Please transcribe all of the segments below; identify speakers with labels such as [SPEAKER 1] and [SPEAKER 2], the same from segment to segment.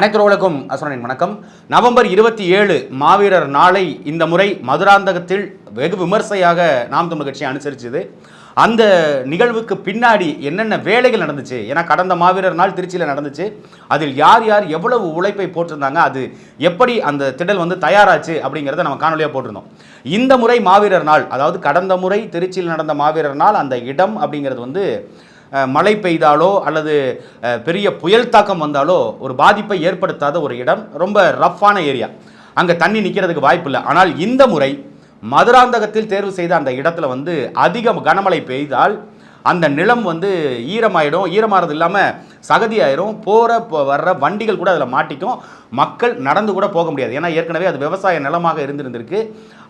[SPEAKER 1] அனைத்துறவுகளுக்கும் அசுரனின் வணக்கம். நவம்பர் இருபத்தி ஏழு மாவீரர் நாளை இந்த முறை மதுராந்தகத்தில் வெகு விமர்சையாக நாம் தமிழ் கட்சி அனுசரிச்சது. அந்த நிகழ்வுக்கு பின்னாடி என்னென்ன வேலைகள் நடந்துச்சு? ஏன்னா கடந்த மாவீரர் நாள் திருச்சியில் நடந்துச்சு. அதில் யார் யார் எவ்வளவு உழைப்பை போட்டிருந்தாங்க? அது எப்படி அந்த திடல் வந்து தயாராச்சு அப்படிங்கிறத நம்ம காணொலியாக போட்டிருந்தோம். இந்த முறை மாவீரர் நாள் அதாவது கடந்த முறை திருச்சியில் நடந்த மாவீரர் நாள் அந்த இடம் அப்படிங்கிறது வந்து மழை பெய்தாலோ அல்லது பெரிய புயல் தாக்கம் வந்தாலோ ஒரு பாதிப்பை ஏற்படுத்தாத ஒரு இடம் ரொம்ப ரஃப்பான ஏரியா அங்கே தண்ணி நிற்கிறதுக்கு வாய்ப்பு இல்லை. ஆனால் இந்த முறை மதுராந்தகத்தில் தேர்வு செய்த அந்த இடத்துல வந்து அதிக கனமழை பெய்தால் அந்த நிலம் வந்து ஈரமாயிடும் ஈரமாகிறது இல்லாமல் சகதியாயிரும். போகிற வர்ற வண்டிகள் கூட அதில் மாட்டிக்கும். மக்கள் நடந்து கூட போக முடியாது. ஏன்னா ஏற்கனவே அது விவசாய நிலமாக இருந்திருந்திருக்கு.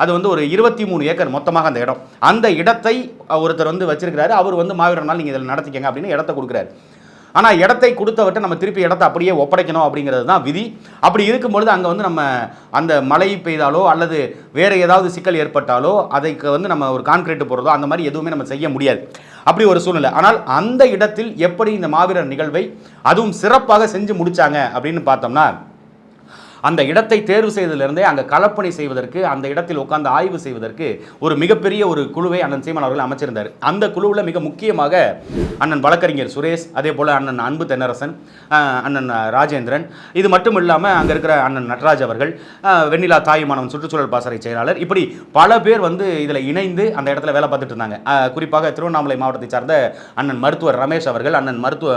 [SPEAKER 1] அது வந்து ஒரு இருபத்தி மூணு ஏக்கர் மொத்தமாக அந்த இடம். அந்த இடத்தை ஒருத்தர் வந்து வச்சிருக்கிறாரு. அவர் வந்து மாவீரர் நாள் நீங்கள் இதில் நடத்திக்கங்க அப்படின்னு இடத்த கொடுக்குறாரு. ஆனால் இடத்தை கொடுத்தவர்கிட்ட நம்ம திருப்பி இடத்த அப்படியே ஒப்படைக்கணும் அப்படிங்கிறது தான் விதி. அப்படி இருக்கும்பொழுது அங்கே வந்து நம்ம அந்த மழை பெய்தாலோ அல்லது வேறு ஏதாவது சிக்கல் ஏற்பட்டாலோ அதைக்கு வந்து நம்ம ஒரு கான்கிரீட் போடுறதோ அந்த மாதிரி எதுவுமே நம்ம செய்ய முடியாது. அப்படி ஒரு சூழ்நிலை. ஆனால் அந்த இடத்தில் எப்படி இந்த மாவீரர் நிகழ்வை அதுவும் சிறப்பாக செஞ்சு முடிச்சாங்க அப்படின்னு பார்த்தோம்னா அந்த இடத்தை தேர்வு செய்ததிலிருந்தே அங்கே களப்பணி செய்வதற்கு அந்த இடத்தில் உட்கார்ந்து ஆய்வு செய்வதற்கு ஒரு மிகப்பெரிய ஒரு குழுவை அண்ணன் சீமான் அவர்கள் அமைச்சிருந்தார். அந்த குழுவில் மிக முக்கியமாக அண்ணன் வழக்கறிஞர் சுரேஷ் அதே போல் அண்ணன் அன்பு தென்னரசன் அண்ணன் ராஜேந்திரன் இது மட்டும் இல்லாமல் அங்கே இருக்கிற அண்ணன் நட்ராஜ் அவர்கள் வெண்ணிலா தாயுமானவன் சுற்றுச்சூழல் பாசறை செயலாளர். இப்படி பல பேர் வந்து இதில் இணைந்து அந்த இடத்துல வேலை பார்த்துட்டு இருந்தாங்க. குறிப்பாக திருவண்ணாமலை மாவட்டத்தை சார்ந்த அண்ணன் மருத்துவர் ரமேஷ் அவர்கள் அண்ணன் மருத்துவ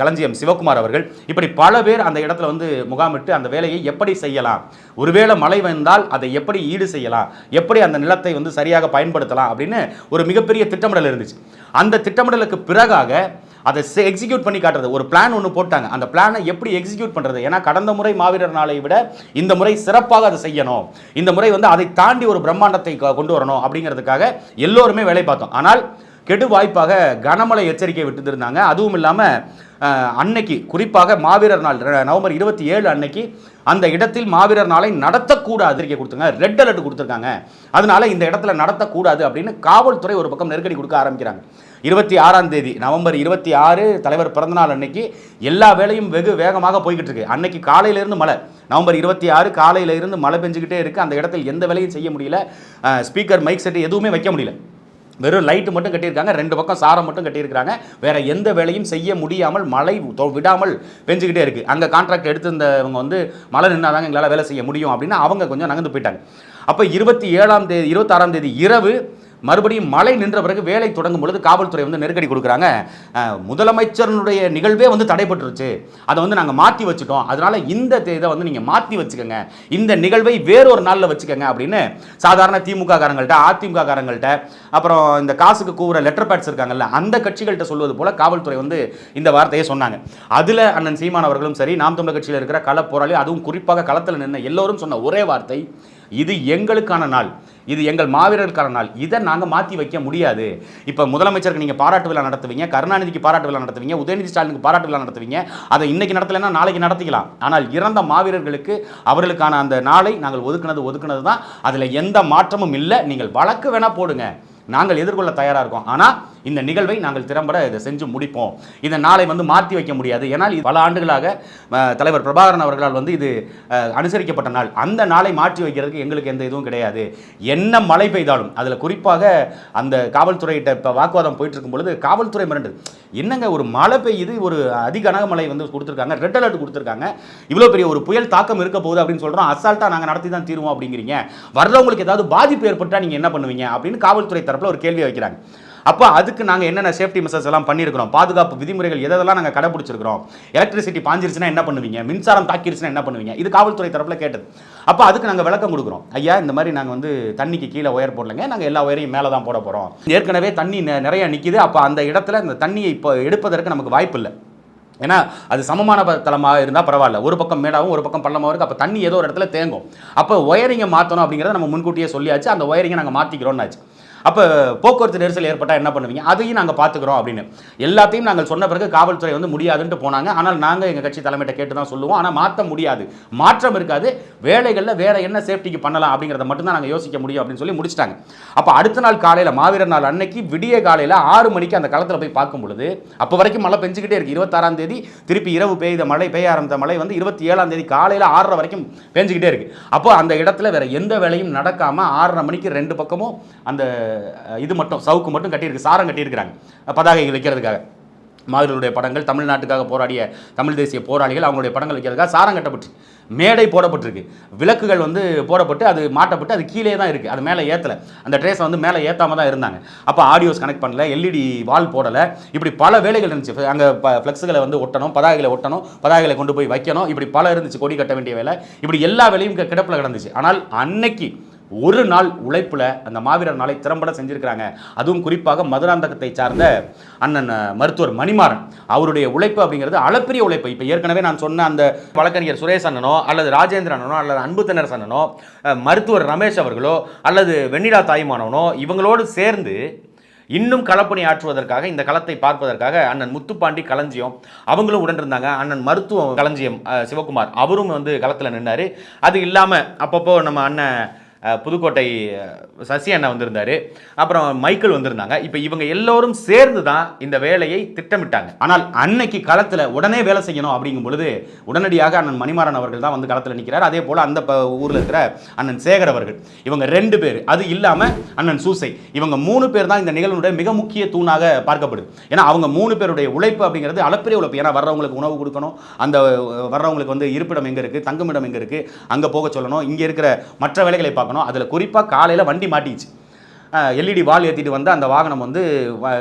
[SPEAKER 1] களஞ்சியம் சிவகுமார் அவர்கள் இப்படி பல பேர் அந்த இடத்துல வந்து முகாமிட்டு அந்த வேலையை எப்படி செய்யலாம்? ஒருவேளை மழை வந்தால் அதை எப்படி ஈடு செய்யலாம்? எப்படி அந்த நிலத்தை வந்து சரியாக பயன்படுத்தலாம்? அப்படின்னு ஒரு மிகப்பெரிய திட்டமிடல் இருந்துச்சு. அந்த திட்டமிடலுக்கு பிறகாக அதை எக்ஸிக்யூட் பண்ணி காட்டுறது. ஒரு பிளான் ஒன்று போட்டாங்க. அந்த பிளானை எப்படி எக்ஸிக்யூட் பண்ணுறது ஏன்னா கடந்த முறை மாவீரர் நாளை விட இந்த முறை சிறப்பாக அதை செய்யணும். இந்த முறை வந்து அதை தாண்டி ஒரு பிரம்மாண்டத்தை கொண்டு வரணும் அப்படிங்கிறதுக்காக எல்லோருமே வேலை பார்த்தோம். ஆனால் கெடு வாய்ப்பாக கனமழை எச்சரிக்கை விட்டுருந்தாங்க. அதுவும் இல்லாமல் அன்னைக்கு குறிப்பாக மாவீரர் நாள் நவம்பர் இருபத்தி ஏழு அன்னைக்கு அந்த இடத்தில் மாவீரர் நாளை நடத்தக்கூடாது அறிக்கை கொடுத்துங்க ரெட் அலர்ட் கொடுத்துருக்காங்க. அதனால இந்த இடத்துல நடத்தக்கூடாது அப்படின்னு காவல்துறை ஒரு பக்கம் நெருக்கடி கொடுக்க ஆரம்பிக்கிறாங்க. இருபத்தி ஆறாம் தேதி நவம்பர் இருபத்தி ஆறு தலைவர் பிறந்தநாள் அன்னைக்கு எல்லா வேலையும் வெகு வேகமாக போய்கிட்டு இருக்கு. அன்னைக்கு காலையிலேருந்து மழை. நவம்பர் இருபத்தி ஆறு காலையிலிருந்து மழை பெஞ்சுக்கிட்டே இருக்கு. அந்த இடத்தில் எந்த வேலையும் செய்ய முடியல. ஸ்பீக்கர் மைக் செட் எதுவுமே வைக்க முடியல. வெறும் லைட்டு மட்டும் கட்டியிருக்காங்க ரெண்டு பக்கம் சாரம் மட்டும் கட்டியிருக்காங்க வேற எந்த வேலையும் செய்ய முடியாமல் மழை தொ- விடாமல் பெஞ்சுக்கிட்டே இருக்கு. அங்கே கான்ட்ராக்ட் எடுத்திருந்தவங்க வந்து மழை நின்னாதாங்க எங்களால் வேலை செய்ய முடியும் அப்படின்னு அவங்க கொஞ்சம் நகர்ந்து போயிட்டாங்க. அப்போ இருபத்தி ஏழாம் தேதி இருபத்தாறாம் தேதி இரவு மறுபடியும் மழை நின்ற பிறகு வேலை தொடங்கும் பொழுது காவல்துறை வந்து நெருக்கடி கொடுக்குறாங்க. முதலமைச்சருடைய நிகழ்வே வந்து தடைப்பட்டுருச்சு அதை வந்து நாங்கள் மாற்றி வச்சுட்டோம். அதனால் இந்த இதை வந்து நீங்கள் மாற்றி வச்சுக்கோங்க. இந்த நிகழ்வை வேறொரு நாளில் வச்சுக்கோங்க அப்படின்னு சாதாரண திமுக காரங்கள்ட்ட அதிமுக காரங்கள்ட்ட அப்புறம் இந்த காசுக்கு கூவுற லெட்டர் பேட்ஸ் இருக்காங்கல்ல அந்த கட்சிகள்கிட்ட சொல்வது போல காவல்துறை வந்து இந்த வார்த்தையை சொன்னாங்க. அதில் அண்ணன் சீமான் அவர்களும் சரி நாம் தமிழர் கட்சியில் இருக்கிற கள போராளி அதுவும் குறிப்பாக களத்தில் நின்று எல்லோரும் சொன்ன ஒரே வார்த்தை இது எங்களுக்கான நாள். இது எங்கள் மாவீரர்களுக்கான நாள். இதை நாங்கள் மாற்றி வைக்க முடியாது. இப்போ முதலமைச்சருக்கு நீங்கள் பாராட்டு விழா நடத்துவீங்க கருணாநிதிக்கு பாராட்டு விழா நடத்துவீங்க உதயநிதி ஸ்டாலினுக்கு பாராட்டு விழா நடத்துவீங்க அதை இன்னைக்கு நடத்தலைன்னா நாளைக்கு நடத்திக்கலாம். ஆனால் இறந்த மாவீரர்களுக்கு அவர்களுக்கான அந்த நாளை நாங்கள் ஒதுக்குனது ஒதுக்குனது தான். அதில் எந்த மாற்றமும் இல்லை. நீங்கள் வழக்கு வேணால் போடுங்க. நாங்கள் எதிர்கொள்ள தயாராக இருக்கோம். ஆனால் இந்த நிகழ்வை நாங்கள் திறம்பட இதை செஞ்சு முடிப்போம். இதை நாளை வந்து மாற்றி வைக்க முடியாது. ஏன்னால் பல ஆண்டுகளாக தலைவர் பிரபாகரன் அவர்களால் வந்து இது அனுசரிக்கப்பட்ட நாள். அந்த நாளை மாற்றி வைக்கிறதுக்கு எங்களுக்கு எந்த இதுவும் கிடையாது. என்ன மழை பெய்தாலும் அதில் குறிப்பாக அந்த காவல்துறையிட்ட இப்போ வாக்குவாதம் போயிட்டு இருக்கும் பொழுது காவல்துறை மிரண்டு. என்னங்க ஒரு மழை பெய்யுது ஒரு அதிக மழை வந்து கொடுத்துருக்காங்க ரெட் அலர்ட் கொடுத்துருக்காங்க. இவ்வளோ பெரிய ஒரு புயல் தாக்கம் இருக்க போகுது அப்படின்னு சொல்கிறோம் அசால்ட்டாக நாங்கள் நடத்தி தான் தீருவோம் அப்படிங்கிறீங்க. வர்றவங்களுக்கு ஏதாவது பாதிப்பு ஏற்பட்டால் நீங்கள் என்ன பண்ணுவீங்க? அப்படின்னு காவல்துறை தரப்பில் ஒரு கேள்வி வைக்கிறாங்க. அப்போ அதுக்கு நாங்கள் என்னென்ன சேஃப்டி மெசர்ஸ் எல்லாம் பண்ணியிருக்கிறோம்? பாதுகாப்பு விதிமுறைகள் எதெல்லாம் நாங்கள் கடைபிடிச்சிருக்கிறோம்? எலக்ட்ரிசிட்டி பாஞ்சிருச்சுன்னா என்ன பண்ணுவீங்க? மின்சாரம் தாக்கிருச்சுன்னா என்ன பண்ணுவீங்க? இது காவல்துறை தரப்பில் கேட்டது. அப்போ அதுக்கு நாங்கள் விளக்கம் கொடுக்குறோம். ஐயா இந்த மாதிரி நாங்கள் வந்து தண்ணிக்கு கீழே ஒயர் போடலைங்க. நாங்கள் எல்லா ஒயரையும் மேலே தான் போட போகிறோம் ஏற்கனவே தண்ணி நிறைய நிற்கிது அப்போ அந்த இடத்துல அந்த தண்ணியை இப்போ எடுப்பதற்கு நமக்கு வாய்ப்பு இல்லை. ஏன்னா அது சமமான தளமாக இருந்தால் பரவாயில்ல. ஒரு பக்கம் மேடாகவும் ஒரு பக்கம் பள்ளமாகவும் இருக்குது அப்போ தண்ணி ஏதோ ஒரு இடத்துல தேங்கும். அப்போ ஒயரிங்கை மாற்றணும் அப்படிங்கிறத நம்ம முன்கூட்டியே சொல்லியாச்சு. அந்த ஒயரிங்கை நாங்கள் மாற்றிக்கிறோம்னாச்சு அப்போ போக்குவரத்து நெரிசல் ஏற்பட்டால் என்ன பண்ணுவீங்க? அதையும் நாங்கள் பார்த்துக்குறோம் அப்படின்னு. எல்லாத்தையும் நாங்கள் சொன்ன பிறகு காவல்துறை வந்து முடியாதுன்ட்டு போனாங்க. ஆனால் நாங்கள் எங்கள் கட்சி தலைமையிட்ட கேட்டு தான் சொல்லுவோம். ஆனால் மாற்ற முடியாது. மாற்றம் இருக்காது. வேலைகளில் வேற என்ன சேஃப்டிக்கு பண்ணலாம் அப்படிங்கிறத மட்டும்தான் நாங்கள் யோசிக்க முடியும் அப்படின்னு சொல்லி முடிச்சிட்டாங்க. அப்போ அடுத்த நாள் காலையில் மாவீரர் நாள் அன்னைக்கு விடிய காலையில் ஆறு மணிக்கு அந்த களத்தில் போய் பார்க்கும் பொழுது அப்போ வரைக்கும் மழை பெஞ்சுக்கிட்டே இருக்கு. இருபத்தாறாம் தேதி திருப்பி இரவு பெய்த மழை பெய்ய ஆரம்பித்த மழை வந்து இருபத்தி ஏழாம் தேதி காலையில் ஆறரை வரைக்கும் பெஞ்சுக்கிட்டே இருக்கு. அப்போ அந்த இடத்துல வேற எந்த வேலையும் நடக்காமல் ஆறரை மணிக்கு ரெண்டு பக்கமும் அந்த இது மட்டும் சவுக்கு மட்டும் கட்டியிருக்கு சாரம் கட்டியிருக்கிறாங்க. பதாகைகள் வைக்கிறதுக்காக. மாவீரர்களுடைய படங்கள் தமிழ்நாட்டுக்காக போராடிய தமிழ் தேசிய போராளிகள் அவங்களுடைய படங்கள் வைக்கிறதுக்காக சாரம் கட்டப்பட்டு மேடை போடப்பட்டிருக்கு. விளக்குகள் வந்து போடப்பட்டு அது மாட்டப்பட்டு அது கீழே தான் இருக்குது அது மேலே ஏற்றலை அந்த ட்ரேஸை வந்து மேலே ஏற்றாம தான் இருந்தாங்க. அப்போ ஆடியோஸ் கனெக்ட் பண்ணல எல்இடி வால் போடலை. இப்படி பல வேலைகள் இருந்துச்சு. அங்கே ஃப்ளெக்ஸுகளை வந்து ஒட்டணும் பதாகைகளை ஒட்டணும் பதாகைகளை கொண்டு போய் வைக்கணும். இப்படி பல இருந்துச்சு கொடி கட்ட வேண்டிய வேலை. இப்படி எல்லா வேலையும் கிடப்பில் கிடந்துச்சு. ஆனால் அன்னைக்கு ஒரு நாள் உழைப்பில் அந்த மாவீரர் நாளை திறம்பட செஞ்சுருக்கிறாங்க. அதுவும் குறிப்பாக மதுராந்தகத்தை சார்ந்த அண்ணன் மருத்துவர் மணிமாறன். அவருடைய உழைப்பு அப்படிங்கிறது அளப்பரிய உழைப்பு. இப்போ ஏற்கனவே நான் சொன்ன அந்த வழக்கறிஞர் சுரேஷ் அண்ணனோ அல்லது ராஜேந்திர அண்ணனோ அல்லது அன்பு தென்னரசு அண்ணனோ மருத்துவர் ரமேஷ் அவர்களோ அல்லது வெண்ணிலா தாய்மானவனோ இவங்களோடு சேர்ந்து இன்னும் களப்பணி ஆற்றுவதற்காக இந்த களத்தை பார்ப்பதற்காக அண்ணன் முத்துப்பாண்டி களஞ்சியம் அவங்களும் உடனிருந்தாங்க அண்ணன் மருத்துவ களஞ்சியம் சிவகுமார் அவரும் வந்து களத்தில் நின்னார். அது இல்லாமல் அப்பப்போ நம்ம அண்ணன் புதுக்கோட்டை சசி அண்ணா வந்திருந்தாரு. அப்புறம் மைக்கேல் வந்திருந்தாங்க. இப்போ இவங்க எல்லோரும் சேர்ந்து தான் இந்த வேலையை திட்டமிட்டாங்க. ஆனால் அன்னைக்கு களத்தில் உடனே வேலை செய்யணும் அப்படிங்கும் பொழுது உடனடியாக அண்ணன் மணிமாறன் அவர்கள் தான் வந்து களத்தில் நிற்கிறார் அதே போல் அந்த ஊரில் இருக்கிற அண்ணன் சேகர் அவர்கள். இவங்க ரெண்டு பேர். அது இல்லாமல் அண்ணன் சூசை. இவங்க மூணு பேர் தான் இந்த நிகழ்வுடைய மிக முக்கிய தூணாக பார்க்கப்படுது ஏன்னா அவங்க மூணு பேருடைய உழைப்பு அப்படிங்கிறது அளப்பரிய உழைப்பு. ஏன்னா வர்றவங்களுக்கு உணவு கொடுக்கணும். அந்த வர்றவங்களுக்கு வந்து இருப்பிடம் எங்கே இருக்குது தங்குமிடம் எங்கே இருக்குது அங்கே போக சொல்லணும். இங்கே இருக்கிற மற்ற வேலைகளை பார்க்கணும். அதில் குறிப்பாக காலையில் வண்டி மாட்டிச்சு எல்இடி வால் ஏற்றிட்டு வந்து அந்த வாகனம் வந்து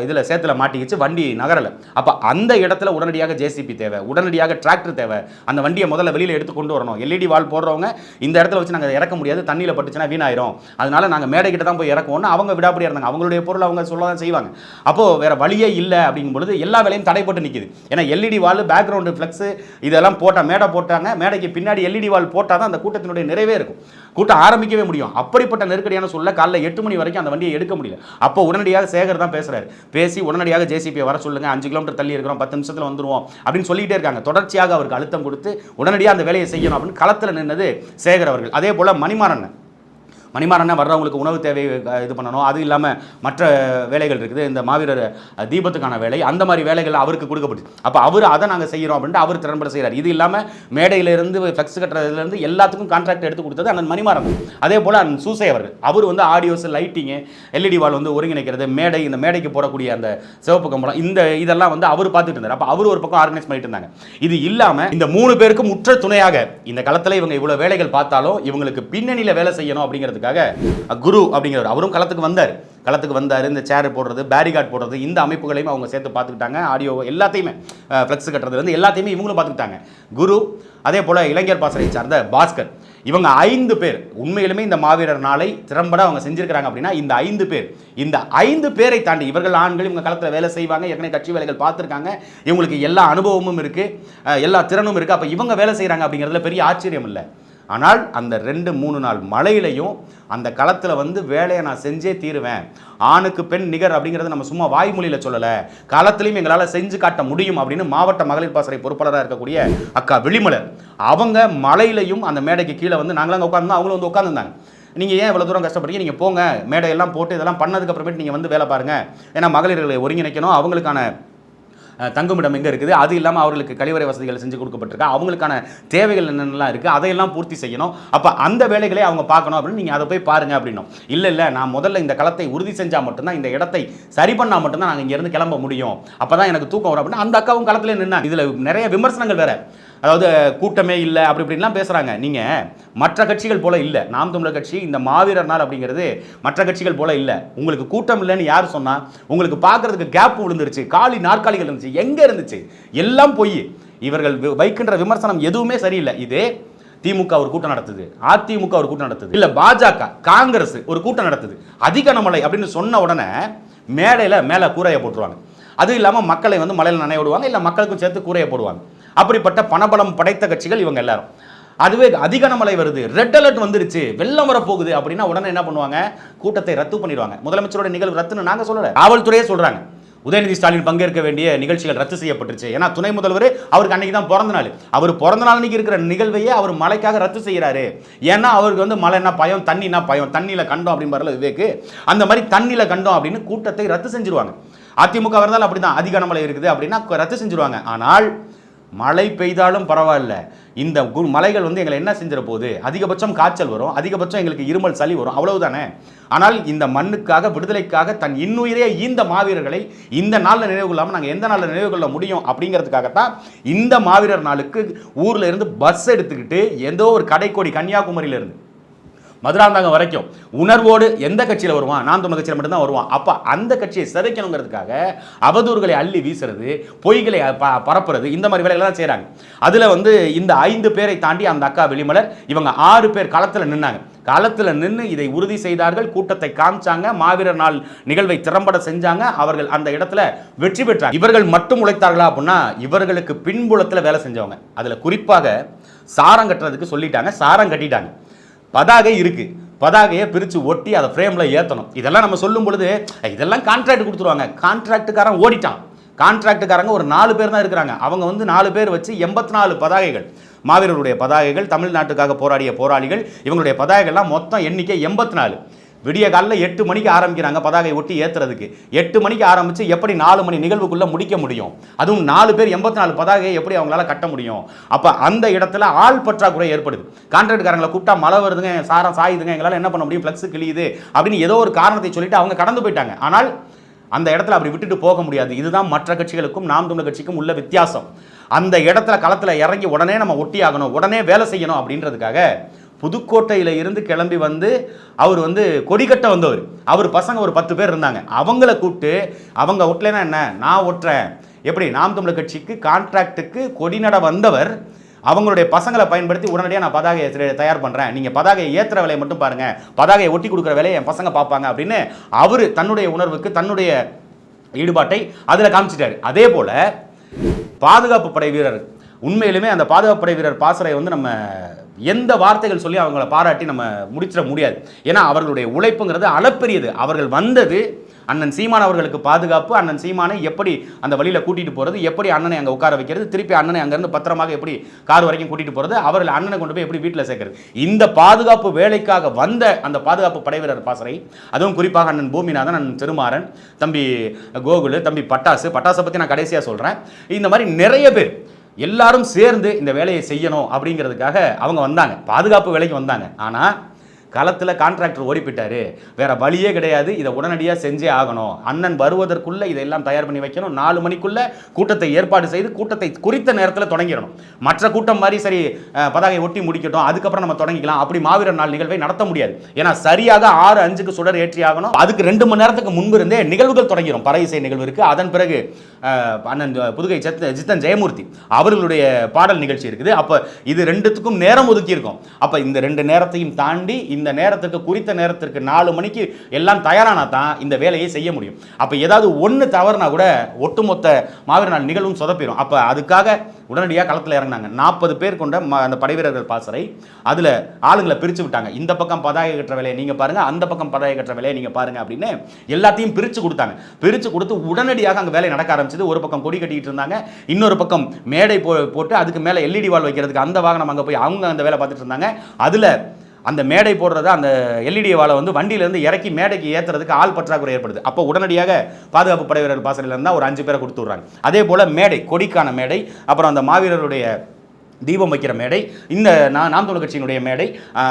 [SPEAKER 1] இதில் சேத்துல மாட்டிக்கிச்சு வண்டி நகரலை. அப்போ அந்த இடத்துல உடனடியாக ஜேசிபி தேவை உடனடியாக டிராக்டர் தேவை. அந்த வண்டியை முதல்ல வெளியில் எடுத்து கொண்டு வரணும். எல்இடி வால் போடுறவங்க இந்த இடத்துல வச்சு நாங்கள் இறக்க முடியாது. தண்ணியில் பட்டுச்சுன்னா வீணாயிரும். அதனால நாங்கள் மேடை கிட்ட தான் போய் இறக்குவோம்னு அவங்க விடாப்படியாக இருந்தாங்க. அவங்களுடைய பொருள் அவங்க சொல்ல தான் செய்வாங்க. அப்போது வேறு வழியே இல்லை அப்படிங்கும் பொழுது எல்லா வேலையும் தடைப்பட்டு நிற்கிது ஏன்னா எல்இடி வால் பேக்ரவுண்டு ஃப்ளெக்ஸு இதெல்லாம் போட்டால் மேடை போட்டாங்க. மேடைக்கு பின்னாடி எல்இடி வால் போட்டால் தான் அந்த கூட்டத்தினுடைய நிறைவே இருக்கும். கூட்டம் ஆரம்பிக்கவே முடியும். அப்படிப்பட்ட நெருக்கடியான சொல்ல காலைல எட்டு மணி வரைக்கும் அந்த வண்டியை எடுக்க முடியல. அப்போ உடனடியாக சேகர் தான் பேசுறாரு. பேசி உடனடியாக ஜேசிபியை வர சொல்லுங்க அஞ்சு கிலோமீட்டர் தள்ளி இருக்கிறோம் பத்து நிமிஷத்தில் வந்துருவோம் அப்படின்னு சொல்லிக்கிட்டே இருக்காங்க. தொடர்ச்சியாக அவருக்கு அழுத்தம் கொடுத்து உடனடியாக அந்த வேலையை செய்யணும் அப்படின்னு களத்தில் நின்னது சேகர் அவர்கள். அதே போல மணிமாறன். மணிமாறனை வர்றவங்களுக்கு உணவு தேவை இது பண்ணணும். அது இல்லாமல் மற்ற வேலைகள் இருக்குது. இந்த மாவீரர் தீபத்துக்கான வேலை. அந்த மாதிரி வேலைகள் அவருக்கு கொடுக்கப்பட்டு. அப்போ அவர் அதை நாங்கள் செய்கிறோம் அப்படின்ட்டு அவர் திறன்பட செய்கிறார் இது இல்லாமல் மேடையிலிருந்து ஃப்ளெக்ஸ் கட்டுறதுலேருந்து எல்லாத்துக்கும் கான்ட்ராக்ட் எடுத்து கொடுத்தது அண்ணன் மணிமாறன். அதே போல் அண்ணன் சூசை அவர்கள். அவர் வந்து ஆடியோஸ் லைட்டிங்கு எல்இடி வால் வந்து ஒருங்கிணைக்கிறது மேடை இந்த மேடைக்கு போடக்கூடிய அந்த சிவப்பு கம்பளம் இந்த இதெல்லாம் வந்து அவர் பார்த்துட்டு இருந்தார். அப்போ அவர் ஒரு பக்கம் ஆர்கனைஸ் பண்ணிட்டு இருந்தாங்க. இது இல்லாமல் இந்த மூணு பேருக்கும் உற்ற துணையாக இந்த களத்தில் இவங்க இவ்வளோ வேலைகள் பார்த்தாலும் இவங்களுக்கு பின்னணியில் வேலை செய்யணும் அப்படிங்கிறது அப்படிங்கிறதுக்காக குரு அப்படிங்கிறவர் அவரும் களத்துக்கு வந்தார். களத்துக்கு வந்தார் இந்த சேர் போடுறது பேரிகார்ட் போடுறது இந்த அமைப்புகளையும் அவங்க சேர்த்து பார்த்துக்கிட்டாங்க. ஆடியோ எல்லாத்தையுமே ஃப்ளெக்ஸ் கட்டுறதுலேருந்து எல்லாத்தையுமே இவங்களும் பார்த்துக்கிட்டாங்க. குரு அதே போல் இளைஞர் பாசறை சார்ந்த பாஸ்கர் இவங்க ஐந்து பேர் உண்மையிலுமே இந்த மாவீரர் நாளை திறம்பட அவங்க செஞ்சிருக்கிறாங்க அப்படின்னா இந்த ஐந்து பேர் இந்த ஐந்து பேரை தாண்டி இவர்கள் ஆண்கள் இவங்க களத்தில் வேலை செய்வாங்க ஏற்கனவே கட்சி வேலைகள் பார்த்துருக்காங்க இவங்களுக்கு எல்லா அனுபவமும் இருக்குது எல்லா திறனும் இருக்குது அப்போ இவங்க வேலை செய்கிறாங்க அப்படிங்கிறதுல பெரிய ஆச்சரியம் இல்லை. ஆனால் அந்த ரெண்டு மூணு நாள் மழையிலையும் அந்த களத்தில் வந்து வேலையை நான் செஞ்சே தீருவேன். ஆணுக்கு பெண் நிகர் அப்படிங்கிறத நம்ம சும்மா வாய்மொழியில் சொல்லலை. களத்திலையும் எங்களால் செஞ்சு காட்ட முடியும் அப்படின்னு மாவட்ட மகளிர் பாசறை பொறுப்பாளராக இருக்கக்கூடிய அக்கா வெளிமலர் அவங்க மலையிலையும் அந்த மேடைக்கு கீழே வந்து நாங்களாம் உட்காந்து அவங்களும் வந்து உட்காந்துருந்தாங்க நீங்கள் ஏன் இவ்வளோ தூரம் கஷ்டப்படுறீங்க? நீங்கள் போங்க மேடையெல்லாம் போட்டு இதெல்லாம் பண்ணதுக்கப்புறமேட்டு நீங்கள் வந்து வேலை பாருங்கள் ஏன்னா மகளிர்களை ஒருங்கிணைக்கணும் அவங்களுக்கான தங்குமிடம் எங்கே இருக்குது? அது இல்லாமல் அவர்களுக்கு கழிவறை வசதிகள் செஞ்சு கொடுக்கப்பட்டிருக்கா? அவங்களுக்கான தேவைகள் என்னென்னலாம் இருக்குது அதையெல்லாம் பூர்த்தி செய்யணும். அப்போ அந்த வேலைகளை அவங்க பார்க்கணும் அப்படின்னு நீங்கள் அதை போய் பாருங்க அப்படின்னும். இல்லை இல்லை நான் முதல்ல இந்த களத்தை உறுதி செஞ்சால் மட்டும்தான் இந்த இடத்தை சரி பண்ணால் மட்டும்தான் நாங்கள் இங்கேருந்து கிளம்ப முடியும். அப்போ தான் எனக்கு தூக்கம் வரும் அப்படின்னு அந்த அக்காவும் களத்தில் நின்னா இதில் நிறைய விமர்சனங்கள் வேறு. அதாவது கூட்டமே இல்லை அப்படி இப்படின்லாம் பேசுகிறாங்க நீங்கள் மற்ற கட்சிகள் போல இல்லை. நாம் தமிழர் கட்சி இந்த மாவீரர் நாள் அப்படிங்கிறது மற்ற கட்சிகள் போல இல்லை. உங்களுக்கு கூட்டம் இல்லைன்னு யார் சொன்னால் உங்களுக்கு பார்க்குறதுக்கு கேப் விழுந்துருச்சு. காலி நாற்காலிகள் இருந்துச்சு. எங்கே இருந்துச்சு? எல்லாம் போய். இவர்கள் வைக்கின்ற விமர்சனம் எதுவுமே சரியில்லை. இதே திமுக ஒரு கூட்டம் நடத்துது. அதிமுக ஒரு கூட்டம் நடத்துது. இல்லை பாஜக காங்கிரஸ் ஒரு கூட்டம் நடத்துது. அதிகனமலை அப்படின்னு சொன்ன உடனே மேடையில் மேலே கூரையை போட்டுருவாங்க. அது இல்லாமல் மக்களை வந்து மலையில் நனைய விடுவாங்க. இல்லை மக்களுக்கும் சேர்த்து கூரையை போடுவாங்க. அப்படிப்பட்ட பணபலம் படைத்த கட்சிகள் இவங்க எல்லாரும். அதுவே அதிக மழை வருது. ரெட் அலர்ட் வந்துருச்சு. வெள்ளம் வரப்போகுது அப்படின்னா உடனே என்ன பண்ணுவாங்க? கூட்டத்தை ரத்து பண்ணிடுவாங்க. முதலமைச்சரோட நிகழ்வு ரத்துன்னு நாங்கள் சொல்லலை. காவல்துறையே சொல்கிறாங்க உதயநிதி ஸ்டாலின் பங்கேற்க வேண்டிய நிகழ்ச்சிகள் ரத்து செய்யப்பட்டுருச்சு. ஏன்னா துணை முதல்வர் அவருக்கு அன்னைக்கு தான் பிறந்த நாள். அவர் பிறந்த நாள் அன்னைக்கு இருக்கிற நிகழ்வையே அவர் மழைக்காக ரத்து செய்கிறாரு ஏன்னா அவருக்கு வந்து மழை என்ன பயம் தண்ணினா பயம் தண்ணியில் கண்டோம் அப்படின்னு விவேக்கு. அந்த மாதிரி தண்ணியில் கண்டோம் அப்படின்னு கூட்டத்தை ரத்து செஞ்சிருவாங்க. அதிமுக இருந்தாலும் அப்படிதான். அதிக மழை இருக்குது அப்படின்னா ரத்து செஞ்சிருவாங்க. ஆனால் மழை பெய்தாலும் பரவாயில்ல. இந்த கு- மலைகள் வந்து எங்களை என்ன செஞ்சிட போகுது அதிகபட்சம் காய்ச்சல் வரும் அதிகபட்சம் எங்களுக்கு இருமல் சளி வரும் அவ்வளவுதானே. ஆனால் இந்த மண்ணுக்காக விடுதலைக்காக தன் இன்னுயிரே ஈந்த மாவீரர்களை இந்த நாளில் நினைவு கொள்ளாமல் நாங்கள் எந்த நாளில் நினைவு கொள்ள முடியும் அப்படிங்கிறதுக்காகத்தான் இந்த மாவீரர் நாளுக்கு ஊரில் இருந்து பஸ் எடுத்துக்கிட்டு ஏதோ ஒரு கடைக்கோடி கன்னியாகுமரியிலேருந்து மதுராந்தகம் வரைக்கும் உணர்வோடு எந்த கட்சியில் வருவான்? நான் தமிழ் கட்சியில் மட்டும்தான் வருவான். அப்போ அந்த கட்சியை சிதைக்கணுங்கிறதுக்காக அவதூறுகளை அள்ளி வீசுறது பொய்களை ப பரப்புறது இந்த மாதிரி வேலைகள்லாம் செய்கிறாங்க அதில் வந்து இந்த ஐந்து பேரை தாண்டி அந்த அக்கா வெளிமலர் இவங்க ஆறு பேர் களத்தில் நின்னாங்க. களத்தில் நின்று இதை உறுதி செய்தார்கள் கூட்டத்தை காமிச்சாங்க மாவீரர் நாள் நிகழ்வை திறம்பட செஞ்சாங்க அவர்கள் அந்த இடத்துல வெற்றி பெற்றாங்க. இவர்கள் மட்டும் உழைத்தார்களா அப்படின்னா இவர்களுக்கு பின்புலத்தில் வேலை செஞ்சவங்க. அதில் குறிப்பாக சாரம் கட்டுறதுக்கு சொல்லிட்டாங்க சாரம் கட்டிட்டாங்க. பதாகை இருக்குது பதாகையை பிரித்து ஒட்டி அதை ஃப்ரேமில் ஏற்றணும் இதெல்லாம் நம்ம சொல்லும் பொழுது இதெல்லாம் கான்ட்ராக்ட் கொடுத்துருவாங்க. கான்ட்ராக்டுக்காரன் ஓடிட்டான். கான்ட்ராக்டுக்காரங்க ஒரு நாலு பேர் தான் இருக்கிறாங்க. அவங்க வந்து நாலு பேர் வச்சு எண்பத்தி நாலு பதாகைகள். மாவீரருடைய பதாகைகள் தமிழ்நாட்டுக்காக போராடிய போராளிகள் இவங்களுடைய பதாகைகள்லாம் மொத்தம் எண்ணிக்கை எண்பத்தி நாலு விடிய காலையில் எட்டு மணிக்கு ஆரம்பிக்கிறாங்க பதாகை ஒட்டி ஏற்றுறதுக்கு எட்டு மணிக்கு ஆரம்பித்து எப்படி நாலு மணி நிகழ்வுக்குள்ளே முடிக்க முடியும்? அதுவும் நாலு பேர் எண்பத்தி நாலு பதாகையை எப்படி அவங்களால கட்ட முடியும்? அப்போ அந்த இடத்துல ஆள் பற்றாக்குறை ஏற்படுது. கான்ட்ராக்ட்காரங்களை கூப்பிட்டா மழை வருதுங்க சாரம் சாயுதுங்க எங்களால் என்ன பண்ண முடியும்? ஃப்ளக்ஸ் கிழியுது அப்படின்னு ஏதோ ஒரு காரணத்தை சொல்லிட்டு அவங்க கடந்து போயிட்டாங்க. ஆனால் அந்த இடத்துல அப்படி விட்டுட்டு போக முடியாது. இதுதான் மற்ற கட்சிகளுக்கும் நாம் தமிழர் கட்சிக்கும் உள்ள வித்தியாசம். அந்த இடத்துல களத்தில் இறங்கி உடனே நம்ம ஒட்டி ஆகணும் உடனே வேலை செய்யணும் அப்படின்றதுக்காக புதுக்கோட்டையில் இருந்து கிளம்பி வந்து அவர் வந்து கொடிக்கட்ட வந்தவர். அவர் பசங்க ஒரு பத்து பேர் இருந்தாங்க. அவங்கள கூப்பிட்டு அவங்க ஒட்டலைன்னா என்ன? நான் ஒட்டுறேன் எப்படி? நாம் தமிழர் கட்சிக்கு கான்ட்ராக்டுக்கு கொடிநட வந்தவர். அவங்களுடைய பசங்களை பயன்படுத்தி உடனடியாக நான் பதாகையை தயார் பண்ணுறேன் நீங்கள் பதாகையை ஏற்றுற வேலையை மட்டும் பாருங்கள் பதாகையை ஒட்டி கொடுக்குற வேலையை என் பசங்க பார்ப்பாங்க அப்படின்னு அவர் தன்னுடைய உணர்வுக்கு தன்னுடைய ஈடுபாட்டை அதில் காமிச்சிட்டாரு. அதே போல் பாதுகாப்பு படை வீரர் உண்மையிலுமே அந்த பாதுகாப்பு படை வீரர் பாசறை வந்து நம்ம எந்த வார்த்தைகள் சொல்லி அவங்கள பாராட்டி நம்ம முடிச்சிட முடியாது. ஏன்னா அவர்களுடைய உழைப்புங்கிறது அளப்பெரியது. அவர்கள் வந்தது அண்ணன் சீமான் அவர்களுக்கு பாதுகாப்பு அண்ணன் சீமானை எப்படி அந்த வழியில் கூட்டிகிட்டு போகிறது எப்படி அண்ணனை அங்கே உட்கார வைக்கிறது திருப்பி அண்ணனை அங்கேருந்து பத்திரமாக எப்படி கார் வரைக்கும் கூட்டிகிட்டு போகிறது அவர்கள் அண்ணனை கொண்டு போய் எப்படி வீட்டில் சேர்க்கறது. இந்த பாதுகாப்பு வேலைக்காக வந்த அந்த பாதுகாப்பு படை வீரர் பாசறை அதுவும் குறிப்பாக அண்ணன் பூமிநாதன் அண்ணன் திருமாறன் தம்பி கோகுலு தம்பி பட்டாசு பட்டாசை பற்றி நான் கடைசியாக சொல்கிறேன் இந்த மாதிரி நிறைய பேர் எல்லாரும் சேர்ந்து இந்த வேலையை செய்யணும் அப்படிங்கிறதுக்காக அவங்க வந்தாங்க. பாதுகாப்பு வேலைக்கு வந்தாங்க. ஆனால் களத்தில் கான்ட்ராக்டர் ஓடி போயிட்டாரு வேற வழியே கிடையாது. இதை உடனடியாக செஞ்சே ஆகணும். அண்ணன் வருவதற்குள்ளே இதெல்லாம் தயார் பண்ணி வைக்கணும். நாலு மணிக்குள்ளே கூட்டத்தை ஏற்பாடு செய்து கூட்டத்தை குறித்த நேரத்தில் தொடங்கிடணும். மற்ற கூட்டம் மாதிரி சரி பதாகை ஒட்டி முடிக்கட்டும். அதுக்கப்புறம் நம்ம தொடங்கிக்கலாம். அப்படி மாவீரர் நாள் நிகழ்வை நடத்த முடியாது. ஏன்னா சரியாக ஆறு அஞ்சுக்கு சுடர் ஏற்றி ஆகணும். அதுக்கு ரெண்டு மணி நேரத்துக்கு முன்பு இருந்தே நிகழ்வுகள் தொடங்கிடும் பறை இசை நிகழ்வு இருக்குது அதன் பிறகு அண்ணன் புதுகை சித்த ஜித்தன் ஜெயமூர்த்தி அவர்களுடைய பாடல் நிகழ்ச்சி இருக்குது. அப்போ இது ரெண்டுத்துக்கும் நேரம் ஒதுக்கியிருக்கோம். அப்போ இந்த ரெண்டு நேரத்தையும் தாண்டி இந்த நேரத்துக்கு குறித்த நேரத்திற்கு நாலு மணிக்கு எல்லாம் தயாரானா தான் இந்த வேலையை செய்ய முடியும். அப்போ ஏதாவது ஒன்று தவறுனா கூட ஒட்டுமொத்த மாவீர நாள் நிகழ்வும் சொதப்பிடும் அப்போ அதுக்காக உடனடியாக களத்தில் இறங்கினாங்க. நாற்பது பேர் கொண்ட ம- அந்த படைவீரர்கள் பாசறை. அதில் ஆளுங்களை பிரித்து விட்டாங்க. இந்த பக்கம் பதாகை கட்டுற வேலையை நீங்கள் பாருங்கள் அந்த பக்கம் பதாகை கட்டுற வேலையை நீங்கள் பாருங்கள் அப்படின்னு எல்லாத்தையும் பிரித்து கொடுத்தாங்க. பிரித்து கொடுத்து உடனடியாக அங்கே வேலை நடக்க ஆரம்பிச்சது. ஒரு பக்கம் கொடி கட்டிட்டு இருந்தாங்க. இன்னொரு பக்கம் மேடை போ போட்டு அதுக்கு மேலே எல்இடி வால் வைக்கிறதுக்கு அந்த வாகனம் அங்கே போய் அவங்க அந்த வேலை பார்த்துட்டு இருந்தாங்க. அதில் அந்த மேடை போடுறத அந்த எல்இடி வாழை வந்து வண்டியிலேருந்து இறக்கி மேடைக்கு ஏற்றுறதுக்கு ஆள் பற்றாக்குறை ஏற்படுது. அப்போ உடனடியாக பாதுகாப்பு படை வீரர் பாசறையில் இருந்தால் ஒரு அஞ்சு பேரை கொடுத்துட்றாங்க அதே போல் மேடை கொடிக்கான மேடை அப்புறம் அந்த மாவீரருடைய தீபம் வைக்கிற மேடை இந்த நான் நாம் தமிழ் கட்சியினுடைய மேடை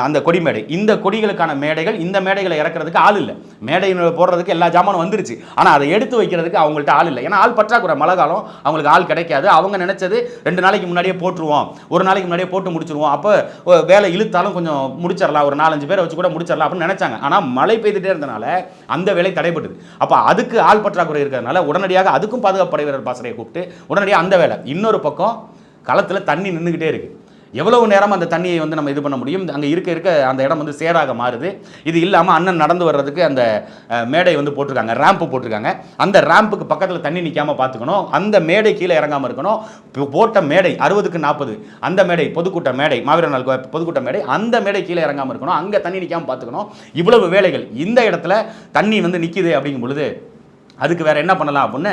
[SPEAKER 1] அந்த கொடி மேடை. இந்த கொடிகளுக்கான மேடைகள் இந்த மேடைகளை இறக்குறதுக்கு ஆள் இல்லை. மேடை போடுறதுக்கு எல்லா ஜாமானும் வந்துருச்சு. ஆனால் அதை எடுத்து வைக்கிறதுக்கு அவங்கள்ட்ட ஆள் இல்லை. ஏன்னா ஆள் பற்றாக்குறை மழை காலம் அவங்களுக்கு ஆள் கிடைக்காது. அவங்க நினைச்சது ரெண்டு நாளைக்கு முன்னாடியே போட்டுருவோம். ஒரு நாளைக்கு முன்னாடியே போட்டு முடிச்சிருவோம். அப்போ வேலை இழுத்தாலும் கொஞ்சம் முடிச்சிடலாம் ஒரு நாலஞ்சு பேரை வச்சு கூட முடிச்சிடலாம் அப்படின்னு நினைச்சாங்க. ஆனால் மழை பெய்துட்டே இருந்தனால அந்த வேலை தடைபட்டது. அப்போ அதுக்கு ஆள் பற்றாக்குறை இருக்கிறதுனால உடனடியாக அதுக்கும் பாதுகாப்பு படை வீரர் பாசறையை கூப்பிட்டு உடனடியாக அந்த வேலை. இன்னொரு பக்கம் களத்தில் தண்ணி நின்றுக்கிட்டே இருக்குது எவ்வளவு நேரம் அந்த தண்ணியை வந்து நம்ம இது பண்ண முடியும்? அங்கே இருக்க இருக்க அந்த இடம் வந்து சேராக மாறுது. இது இல்லாமல் அண்ணன் நடந்து வர்றதுக்கு அந்த மேடை வந்து போட்டிருக்காங்க. ரேம்ப் போட்டிருக்காங்க. அந்த ரேம்புக்கு பக்கத்தில் தண்ணி நிற்காமல் பார்த்துக்கணும் அந்த மேடை கீழே இறங்காமல் இருக்கணும். இப்போ போட்ட மேடை அறுபதுக்கு நாற்பது அந்த மேடை பொதுக்கூட்ட மேடை மாவீரர் நாள் கோ- பொதுக்கூட்ட மேடை அந்த மேடை கீழே இறங்காமல் இருக்கணும். அங்கே தண்ணி நிற்காம பார்த்துக்கணும் இவ்வளவு வேலைகள். இந்த இடத்துல தண்ணி வந்து நிற்கிது அப்படிங்கும் பொழுது அதுக்கு வேறு என்ன பண்ணலாம் அப்படின்னு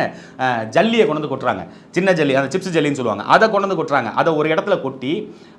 [SPEAKER 1] ஜல்லியை கொண்டு வந்து கொட்டுறாங்க. சின்ன ஜல்லி அந்த சிப்ஸ் ஜல்லின்னு சொல்லுவாங்க. அதை கொண்டு வந்து கொட்டுறாங்க. அதை ஒரு இடத்துல கொட்டி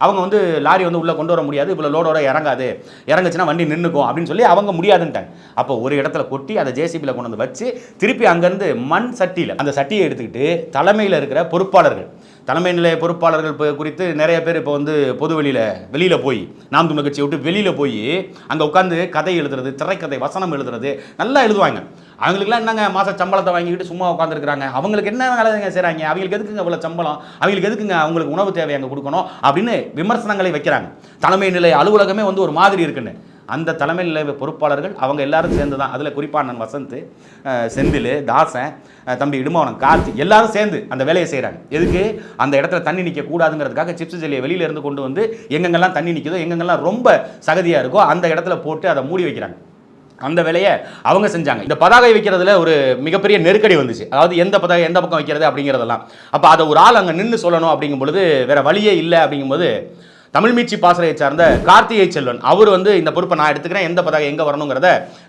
[SPEAKER 1] அவங்க வந்து லாரி வந்து உள்ளே கொண்டு வர முடியாது இவ்வளோ லோடோட இறங்காது. இறங்குச்சுன்னா வண்டி நின்றுக்கும் அப்படின்னு சொல்லி அவங்க முடியாதுன்ட்டாங்க. அப்போ ஒரு இடத்துல கொட்டி அதை ஜேசிபியில் கொண்டு வந்து வச்சு திருப்பி அங்கேருந்து மண் சட்டியில் அந்த சட்டியை எடுத்துக்கிட்டு தலைமையில் இருக்கிற பொறுப்பாளர்கள் தலைமை நிலைய பொறுப்பாளர்கள் இப்போ குறித்து நிறைய பேர் இப்போ வந்து பொது வெளியில் வெளியில் போய் நாம் தமிழ் கட்சியை விட்டு வெளியில் போய் அங்கே உட்காந்து கதை எழுதுறது திரைக்கதை வசனம் எழுதுறது நல்லா எழுதுவாங்க. அவங்களுக்குலாம் என்னங்க மாத சம்பளத்தை வாங்கிக்கிட்டு சும்மா உட்காந்துருக்காங்க அவங்களுக்கு என்ன வேலைங்க செய்கிறாங்க அவங்களுக்கு எதுக்குங்க இவ்வளோ சம்பளம்? அவங்களுக்கு எதுக்குங்க அவங்களுக்கு உணவு தேவை அங்கே கொடுக்கணும்? அப்படின்னு விமர்சனங்களை வைக்கிறாங்க. தலைமை நிலை அலுவலகமே வந்து ஒரு மாதிரி இருக்குன்னு. அந்த தலைமை நிலைய பொறுப்பாளர்கள் அவங்க எல்லாரும் சேர்ந்து தான் அதில் குறிப்பாக நான் வசந்த் செந்தில் தாசன் தம்பி இடுமவனம் கார்த்தி எல்லாரும் சேர்ந்து அந்த வேலையை செய்கிறாங்க எதுக்கு? அந்த இடத்துல தண்ணி நிற்க கூடாதுங்கிறதுக்காக சிப்ஸ் ஜெல்லியை வெளியில இருந்து கொண்டு வந்து எங்கெங்கெல்லாம் தண்ணி நிற்குதோ எங்கெங்கெல்லாம் ரொம்ப சகதியாக இருக்கோ அந்த இடத்துல போட்டு அதை மூடி வைக்கிறாங்க. அந்த வேலையை அவங்க செஞ்சாங்க. இந்த பதாகை வைக்கிறதுல ஒரு மிகப்பெரிய நெருக்கடி வந்துச்சு. அதாவது எந்த பதாகை எந்த பக்கம் வைக்கிறது அப்படிங்கிறதெல்லாம். அப்போ அதை ஒரு ஆள் அங்கே நின்று சொல்லணும் அப்படிங்கும் பொழுது வேற வழியே இல்லை அப்படிங்கும்போது தமிழ் மீட்சி பாசறையை சார்ந்த கார்த்திகை செல்வன். அவர் வந்து இந்த பொறுப்பை நான் எடுத்துக்கிறேன். எந்த பதாக எங்கே வரணுங்கிறத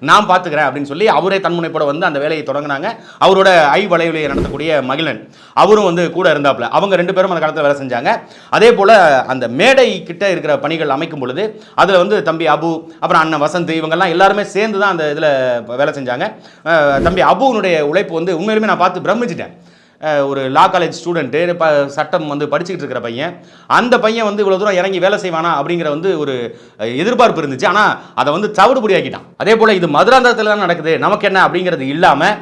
[SPEAKER 1] நான் பார்த்துக்கிறேன் அப்படின்னு சொல்லி அவரே தன்முனைப்போட வந்து அந்த வேலையை தொடங்கினாங்க. அவரோட ஐ வலைவலியை நடத்தக்கூடிய மகிழன். அவரும் வந்து கூட இருந்தாப்புல. அவங்க ரெண்டு பேரும் அந்த காலத்தில் வேலை செஞ்சாங்க. அதே போல் அந்த மேடை கிட்ட இருக்கிற பணிகள் அமைக்கும் பொழுது அதில் வந்து தம்பி அபு அப்புறம் அண்ணன் வசந்த் இவங்கெல்லாம் எல்லாருமே சேர்ந்து தான் அந்த இதில் வேலை செஞ்சாங்க. தம்பி அபுனுடைய உழைப்பு வந்து உண்மையிலுமே நான் பார்த்து பிரமிச்சிட்டேன். ஒரு லா காலேஜ் ஸ்டூடெண்ட்டு இப்போ சட்டம் வந்து படிச்சுக்கிட்டு இருக்கிற பையன் அந்த பையன் வந்து இவ்வளோ தூரம் இறங்கி வேலை செய்வானா அப்படிங்கிற வந்து ஒரு எதிர்பார்ப்பு இருந்துச்சு. ஆனால் அதை வந்து தவிடுபடியாக்கிட்டான் அதே போல் இது மதுராந்தகத்தில் தான் நடக்குது நமக்கு என்ன அப்படிங்கிறது இல்லாமல்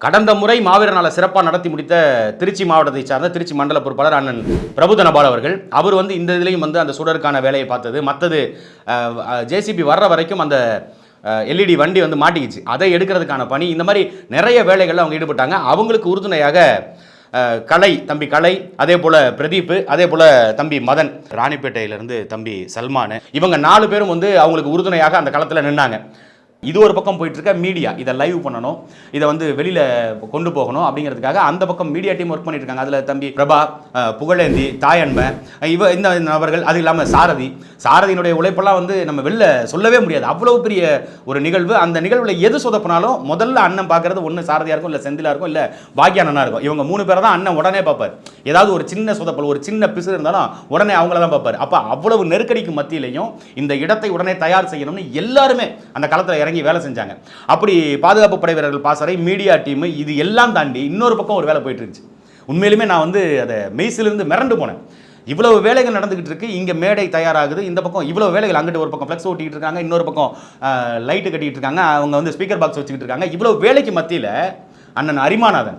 [SPEAKER 1] கடந்த முறை மாவீரர் நாளை சிறப்பாக நடத்தி முடித்த திருச்சி மாவட்டத்தை சார்ந்த திருச்சி மண்டல பொறுப்பாளர் அண்ணன் பிரபுதனபால் அவர்கள் அவர் வந்து இந்த இதுலேயும் வந்து அந்த சுடருக்கான வேலையை பார்த்தது. மற்றது ஜேசிபி வர்ற வரைக்கும் அந்த எல்இடி வண்டி வந்து மாட்டிக்கிச்சு. அதை எடுக்கிறதுக்கான பணி. இந்த மாதிரி நிறைய வேலைகளில் அவங்க ஈடுபட்டாங்க. அவங்களுக்கு உறுதுணையாக கலை தம்பி கலை அதே போல் பிரதீப் அதே போல் தம்பி மதன். ராணிப்பேட்டையிலேருந்து தம்பி சல்மான். இவங்க நாலு பேரும் வந்து அவங்களுக்கு உறுதுணையாக அந்த களத்தில் நின்னாங்க. இது ஒரு பக்கம் போயிட்டு இருக்க மீடியா இதை லைவ் பண்ணணும் இதை வந்து வெளியில் கொண்டு போகணும் அப்படிங்கிறதுக்காக அந்த பக்கம் மீடியா டீம் ஒர்க் பண்ணிட்டு இருக்காங்க அதில் தம்பி பிரபா புகழேந்தி தாயன்பை இவ இந்த நபர்கள் அது இல்லாமல் சாரதி. சாரதியினுடைய உழைப்பெல்லாம் வந்து நம்ம வெளில சொல்லவே முடியாது. அவ்வளோ பெரிய ஒரு நிகழ்வு. அந்த நிகழ்வில் எது சொதப்பினாலும் முதல்ல அண்ணன் பார்க்கறது ஒன்று சாரதியாக இருக்கும் இல்லை செந்திலாக இருக்கும் இல்லை பாக்கியானனா இருக்கும். இவங்க மூணு பேரை தான் அண்ணன் உடனே பார்ப்பார். ஏதாவது ஒரு சின்ன சொதப்பல் ஒரு சின்ன பிசு இருந்தாலும் உடனே அவங்கள தான் பார்ப்பார். அப்போ அவ்வளவு நெருக்கடிக்கு மத்தியிலையும் இந்த இடத்தை உடனே தயார் செய்யணும்னு எல்லாருமே அந்த களத்தில் இறங்கி வேலை செஞ்சாங்க. அப்படி பாதுகாப்பு படை வீரர்கள் பாசறை மீடியா டீம் இது எல்லாம் தாண்டி இன்னொரு பக்கம் ஒரு வேலை போயிட்டு இருந்துச்சு. உண்மையிலுமே நான் வந்து அதை மெய்சிலிருந்து மிரண்டு போனேன். இவ்வளவு வேலைகள் நடந்துகிட்டு இருக்கு இங்கே மேடை தயாராகுது இந்த பக்கம் இவ்வளவு வேலைகள் அங்கிட்டு ஒரு பக்கம் ஃப்ளெக்ஸ் ஓட்டிகிட்டு இருக்காங்க இன்னொரு பக்கம் லைட்டு கட்டிகிட்டு இருக்காங்க அவங்க வந்து ஸ்பீக்கர் பாக்ஸ் வச்சுக்கிட்டு இருக்காங்க. இவ்வளோ வேலைக்கு மத்தியில் அண்ணன் அரிமாநாதன்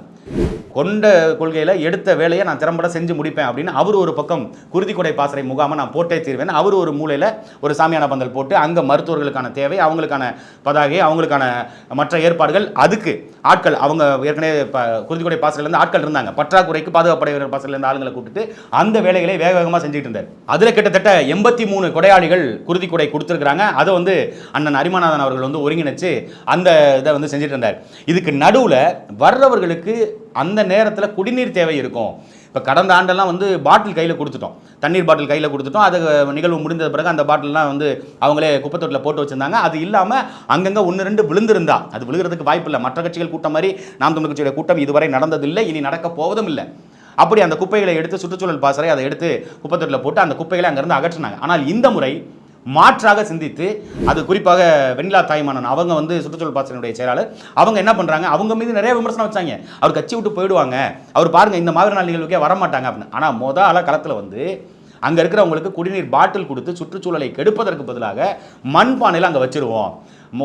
[SPEAKER 1] கொண்ட கொள்கையில் எடுத்த வேலையை நான் திறம்பட செஞ்சு முடிப்பேன் அப்படின்னு அவர் ஒரு பக்கம் குருதிக்கொடை பாசறை முகாமை நான் போட்டே தீர்வேன். அவர் ஒரு மூலையில் ஒரு சாமியான பந்தல் போட்டு அங்கே மருத்துவர்களுக்கான தேவை அவங்களுக்கான பதாகை அவங்களுக்கான மற்ற ஏற்பாடுகள். அதுக்கு ஆட்கள் அவங்க ஏற்கனவே இப்போ குருதிக்கொடை பாசறையிலேருந்து ஆட்கள் இருந்தாங்க. பற்றாக்குறைக்கு பாதுகாப்படை வீரர் பாசறையிலேருந்து ஆளுங்களை கூப்பிட்டு அந்த வேலைகளை வேக வேகமாக செஞ்சுட்டு இருந்தார். அதில் கிட்டத்தட்ட எண்பத்தி மூணு கொடையாளிகள் குருதி கொடை கொடுத்துருக்குறாங்க. அதை வந்து அண்ணன் அரிமாநாதன் அவர்கள் வந்து ஒருங்கிணைச்சு அந்த இதை வந்து செஞ்சுட்டு இருந்தார். இதுக்கு நடுவில் வர்றவர்களுக்கு அந்த நேரத்தில் குடிநீர் தேவை இருக்கும். இப்போ கடந்த ஆண்டெல்லாம் வந்து பாட்டில் கையில் கொடுத்துட்டோம். தண்ணீர் பாட்டில் கையில் கொடுத்துட்டோம். அது நிகழ்வு முடிந்த பிறகு அந்த பாட்டில்லாம் வந்து அவங்களே குப்பத்தொட்டில் போட்டு வச்சுருந்தாங்க. அது இல்லாமல் அங்கங்கே ஒன்று ரெண்டு விழுந்திருந்தா அது விழுகிறதுக்கு வாய்ப்பு இல்லை. மற்ற கட்சிகள் கூட்டம் மாதிரி நாம் தமிழ் கட்சியுடைய கூட்டம் இதுவரை நடந்ததில்லை. இனி நடக்க போவதும் இல்லை. அப்படி அந்த குப்பைகளை எடுத்து சுற்றுச்சூழல் பாசறை அதை எடுத்து குப்பத்தொட்டில் போட்டு அந்த குப்பைகளை அங்கேருந்து அகற்றினாங்க. ஆனால் இந்த முறை மாற்றாக சிந்தித்து அது குறிப்பாக வெண்ணிலா தாய்மானன் அவங்க வந்து சுற்றுச்சூழல் பாசனுடைய செயலாளர் அவங்க என்ன பண்ணுறாங்க அவங்க மீது நிறைய விமர்சனம் வச்சாங்க. அவர் கட்சி விட்டு போயிடுவாங்க. அவர் பாருங்கள் இந்த மாதிரி நாள் நிகழ்வுக்கே வர மாட்டாங்க அப்படின்னு. ஆனால் மொத ஆளா களத்தில் வந்து அங்கே இருக்கிறவங்களுக்கு குடிநீர் பாட்டில் கொடுத்து சுற்றுச்சூழலை கெடுப்பதற்கு பதிலாக மண்பானையில் அங்கே வச்சிருவோம்.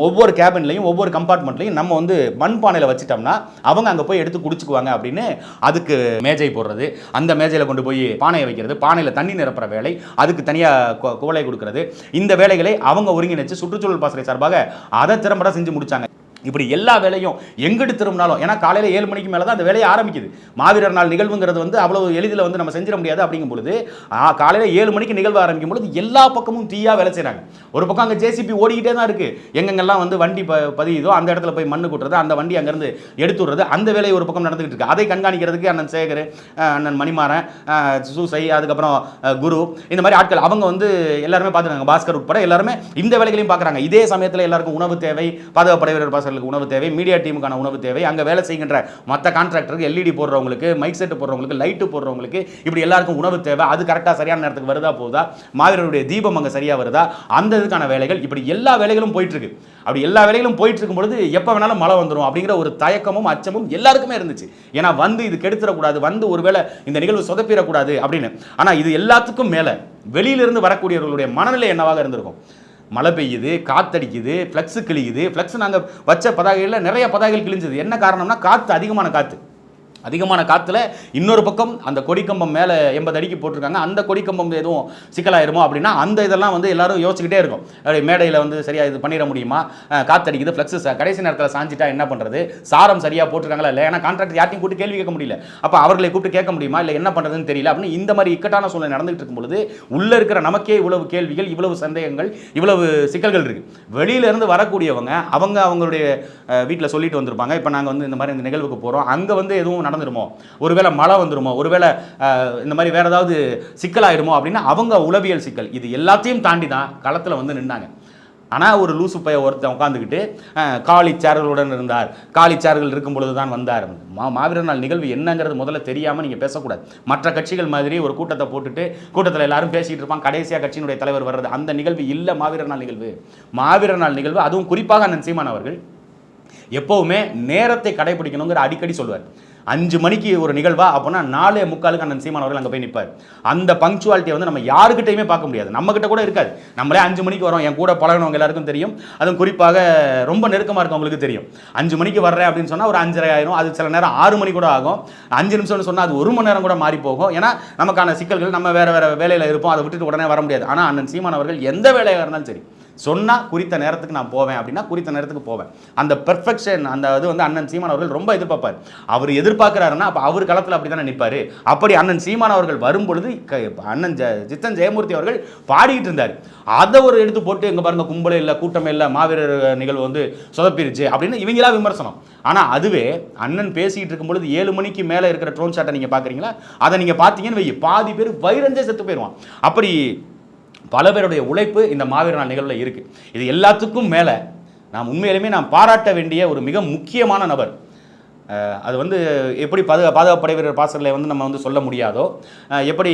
[SPEAKER 1] ஒவ்வொரு கேபின்லையும் ஒவ்வொரு கம்பார்ட்மெண்ட்லையும் நம்ம வந்து மண் பானையில் வச்சிட்டோம்னா அவங்க அங்கே போய் எடுத்து குடிச்சுக்குவாங்க அப்படின்னு அதுக்கு மேஜை போடுறது அந்த மேஜையில் கொண்டு போய் பானையை வைக்கிறது பானையில் தண்ணி நிரப்புற வேலை அதுக்கு தனியாக குவளை கொடுக்கறது. இந்த வேலைகளை அவங்க ஒருங்கிணைச்சு சுற்றுச்சூழல் பாசறை சார்பாக அதை திறம்பட செஞ்சு முடிச்சாங்க. இப்படி எல்லா வேலையும் எங்கிட்டு திரும்பினாலும் ஏன்னா காலையில் ஏழு மணிக்கு மேலே தான் அந்த வேலையை ஆரம்பிக்குது. மாவீரர் நாள் நிகழ்வுங்கிறது வந்து அவ்வளோ எளிதில் வந்து நம்ம செஞ்சிட முடியாது அப்படிங்கும் பொழுது காலையில் ஏழு மணிக்கு நிகழ்வு ஆரம்பிக்கும் பொழுது எல்லா பக்கமும் தீயாக வேலை செய்கிறாங்க ஒரு பக்கம் அங்கே ஜேசிபி ஓடிக்கிட்டே தான் இருக்குது எங்கெங்கெல்லாம் வந்து வண்டி ப பதியுதோ அந்த இடத்துல போய் மண்ணு கொட்டுறது அந்த வண்டி அங்கேருந்து எடுத்து விடுறது அந்த வேலையை ஒரு பக்கம் நடந்துகிட்டு இருக்கு. அதை கண்காணிக்கிறதுக்கு அண்ணன் சேகர் அண்ணன் மணிமாறன் சூசை அதுக்கப்புறம் குரு இந்த மாதிரி ஆட்கள் அவங்க வந்து எல்லாருமே பார்த்துருக்காங்க. பாஸ்கர் உட்பட எல்லாருமே இந்த வேலைகளையும் பார்க்குறாங்க. இதே சமயத்தில் எல்லாருக்கும் உணவு தேவை பாதுகாப்பு படைவீரர் பாசர்களுக்கு உணவு தேவை மீடியா டீமுக்கான உணவு தேவை. அங்கே வேலை செய்கின்ற மற்ற கான்ட்ராக்டருக்கு எல்இடி போடுறவங்களுக்கு மைக் செட் போடுறவங்களுக்கு லைட்டு போடுறவங்களுக்கு இப்படி எல்லாருக்கும் உணவு தேவை. அது கரெக்டாக சரியான நேரத்துக்கு வருதா போகுதா மாவீரருடைய தீபம் அங்கே சரியாக வருதா? அந்த இதுக்கான வேலைகள் இப்படி எல்லா வேலைகளும் போயிட்டு இருக்கு அப்படி எல்லா வேலைகளும் போயிட்டு பொழுது எப்போ வேணாலும் மழை வந்துடும் அப்படிங்கிற ஒரு தயக்கமும் அச்சமும் எல்லாருக்குமே இருந்துச்சு. ஏன்னா வந்து இது கெடுத்துடக்கூடாது வந்து ஒருவேளை இந்த நிகழ்வு சொதப்பிடக்கூடாது அப்படின்னு. ஆனால் இது எல்லாத்துக்கும் மேலே வெளியிலிருந்து வரக்கூடியவர்களுடைய மனநிலை என்னவாக இருந்திருக்கும்? மழை பெய்யுது காத்தடிக்குது ஃப்ளக்ஸு கிழியுது. ஃப்ளக்ஸ் நாங்கள் வச்ச பதாகைகளில் நிறைய பதாகைகள் கிழிஞ்சது. என்ன காரணம்னா காற்று அதிகமான காற்று அதிகமான காற்றுல இன்னொரு பக்கம் அந்த கொடிக்கம்பம் மேலே எண்பது அடிக்கு போட்டிருக்காங்க. அந்த கொடிக்கம்பம் எதுவும் சிக்கலாயிருமோ அப்படின்னா அந்த இதெல்லாம் வந்து எல்லாரும் யோசிச்சுக்கிட்டே இருக்கும். அப்படி மேடையில் வந்து சரியாக இது பண்ணிட முடியுமா? காற்றடிக்குது காத்தடிக்குது ஃப்ளெக்ஸ் கடைசி நேரத்தில் சாஞ்சிட்டா என்ன பண்ணுறது சாரம் சரியாக போட்டிருக்காங்களா இல்லை ஏன்னா கான்ட்ராக்ட் யார்ட்டையும் கூப்பிட்டு கேள்வி கேட்க முடியல. அப்போ அவர்களை கூப்பிட்டு கேட்க முடியுமா? இல்லை என்ன பண்ணுறதுன்னு தெரியல. அப்படின்னு இந்த மாதிரி இக்கட்டான சூழ்நிலை நடந்துகிட்டு இருக்கும் பொழுது உள்ளே இருக்கிற நமக்கே இவ்வளவு கேள்விகள் இவ்வளவு சந்தேகங்கள் இவ்வளவு சிக்கல்கள் இருக்குது வெளியிலேருந்து வரக்கூடியவங்க அவங்க அவங்களுடைய வீட்டில் சொல்லிட்டு வந்திருப்பாங்க. இப்போ நாங்கள் வந்து இந்த மாதிரி இந்த நிகழ்வுக்கு போகிறோம் அங்கே வந்து எதுவும் நடந்துருமோ? ஒருவேளை மழை வந்துருமோ? ஒருவேளை இந்த மாதிரி வேற ஏதாவது சிக்கலாயிருமோ அப்படின்னு அவங்க உளவியல் சிக்கல். இது எல்லாத்தையும் தாண்டி தான் களத்தில் வந்து நின்னாங்க. ஆனால் ஒரு லூசு பைய ஒருத்தன் உட்காந்துக்கிட்டு காலி சேர்களுடன் இருந்தார். காலி சேர்கள் இருக்கும் பொழுது தான் வந்தார். மா மாவீரர் நாள் நிகழ்வு என்னங்கிறது முதல்ல தெரியாமல் நீங்கள் பேசக்கூடாது. மற்ற கட்சிகள் மாதிரி ஒரு கூட்டத்தை போட்டுட்டு கூட்டத்தில் எல்லாரும் பேசிகிட்டு இருப்பான் கடைசியாக கட்சியினுடைய தலைவர் வர்றது. அந்த நிகழ்வு இல்லை மாவீரர் நாள் நிகழ்வு. மாவீரர் நாள் நிகழ்வு அதுவும் குறிப்பாக அண்ணன் சீமான் அவர்கள் எப்போவுமே நேரத்தை கடைபிடிக்கணுங்கிற அடிக்கடி சொல்லுவார் அஞ்சு மணிக்கு ஒரு நிகழ்வா? அப்போனா நாலே முக்காலுக்கு அண்ணன் சீமான் அவர்கள் அங்கே போய் நிற்பார் அந்த பங்க்சுவாலிட்டியை வந்து நம்ம யாருக்கிட்டையுமே பார்க்க முடியாது. நம்ம கிட்ட கூட இருக்காது. நம்மளே அஞ்சு மணிக்கு வரோம். என் கூட பழகினவங்க எல்லாருக்கும் தெரியும். அதுவும் குறிப்பாக ரொம்ப நெருக்கமாக இருக்கவங்களுக்கு தெரியும். அஞ்சு மணிக்கு வர்றேன் அப்படின்னு சொன்னால் ஒரு அஞ்சரை ஆயிரும். அது சில நேரம் ஆறு மணி கூட ஆகும். அஞ்சு நிமிஷம்னு சொன்னால் அது ஒரு மணி நேரம் கூட மாறி போகும். ஏன்னா நமக்கான சிக்கல்கள் நம்ம வேறு வேறு வேலையில் இருப்போம். அதை விட்டுட்டு உடனே வர முடியாது. ஆனால் அண்ணன் சீமான் அவர்கள் எந்த வேலையாக இருந்தாலும் சரி சொன்னால் குறித்த நேரத்துக்கு நான் போவேன் அப்படின்னா குறித்த நேரத்துக்கு போவேன். அந்த பெர்ஃபெக்ஷன் அந்த இது வந்து அண்ணன் சீமான் அவர்கள் ரொம்ப எதிர்பார்ப்பார். அவர் எதிர்பார்க்குறாருன்னா அப்போ அவர் களத்தில் அப்படி தானே நிற்பார் அப்படி அண்ணன் சீமான் அவர்கள் வரும்பொழுது க- அண்ணன் ஜ சித்தன் ஜெயமூர்த்தி அவர்கள் பாடிக்கிட்டு இருந்தார். அதை ஒரு எடுத்து போட்டு எங்கே பாருங்கள் கும்பலே இல்லை கூட்டம் இல்லை மாவீரர் நிகழ்வு வந்து சொதப்பிருச்சு அப்படின்னு இவங்களா விமர்சனம். ஆனால் அதுவே அண்ணன் பேசிக்கிட்டு இருக்கும் பொழுது ஏழு மணிக்கு மேலே இருக்கிற ட்ரோன் ஷாட்டை நீங்கள் பார்க்குறீங்களா அதை நீங்கள் பார்த்தீங்கன்னு வை பாதி பேர் வைரஞ்சே செத்து போயிடுவான் அப்படி பல பேருடைய உழைப்பு இந்த மாவீரர் நாள் நிகழ்வில் இருக்குது இது எல்லாத்துக்கும் மேலே நாம் உண்மையிலுமே நாம் பாராட்ட வேண்டிய ஒரு மிக முக்கியமான நபர். அது வந்து எப்படி பாதுகா பாதுகாப்பு படை வீரர் பாசறையில் வந்து நம்ம வந்து சொல்ல முடியாதோ எப்படி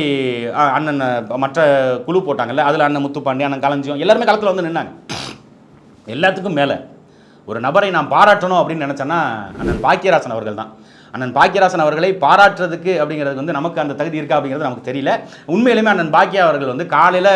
[SPEAKER 1] அண்ணன் மற்ற குழு போட்டாங்கல்ல அதில் அண்ணன் முத்துப்பாண்டி அண்ணன் களஞ்சியம் எல்லாருமே களத்தில் வந்து நின்னாங்க. எல்லாத்துக்கும் மேலே ஒரு நபரை நாம் பாராட்டணும் அப்படின்னு நினச்சேன்னா அண்ணன் பாக்கியராசன் அவர்கள் தான் அண்ணன் பாக்கியராசன் அவர்களை பாராட்டுறதுக்கு அப்படிங்கிறது வந்து நமக்கு அந்த தகுதி இருக்கா அப்படிங்கிறது நமக்கு தெரியல. உண்மையிலுமே அண்ணன் பாக்கியா அவர்கள் வந்து காலையில்